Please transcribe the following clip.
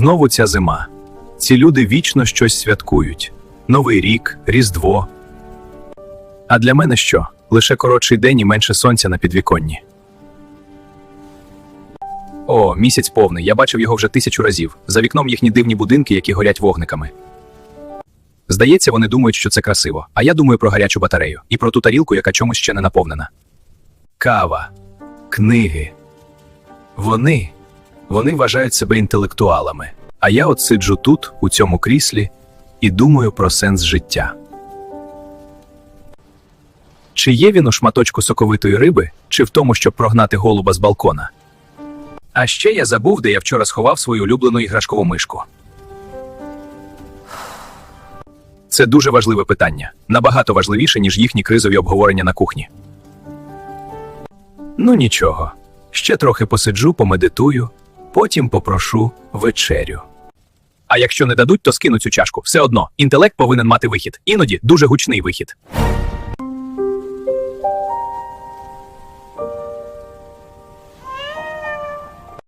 Знову ця зима. Ці люди вічно щось святкують: Новий рік, Різдво. А для мене що? Лише коротший день і менше сонця на підвіконні. О, місяць повний. Я бачив його вже тисячу разів. За вікном їхні дивні будинки, які горять вогниками. Здається, вони думають, що це красиво. А я думаю про гарячу батарею і про ту тарілку, яка чомусь ще не наповнена. Кава, книги. Вони. Вони вважають себе інтелектуалами. А я от сиджу тут, у цьому кріслі, і думаю про сенс життя. Чи є він у шматочку соковитої риби, чи в тому, щоб прогнати голуба з балкона? А ще я забув, де я вчора сховав свою улюблену іграшкову мишку. Це дуже важливе питання, набагато важливіше, ніж їхні кризові обговорення на кухні. Ну нічого, ще трохи посиджу, помедитую, потім попрошу вечерю. А якщо не дадуть, то скину цю чашку. Все одно, інтелект повинен мати вихід, іноді дуже гучний вихід.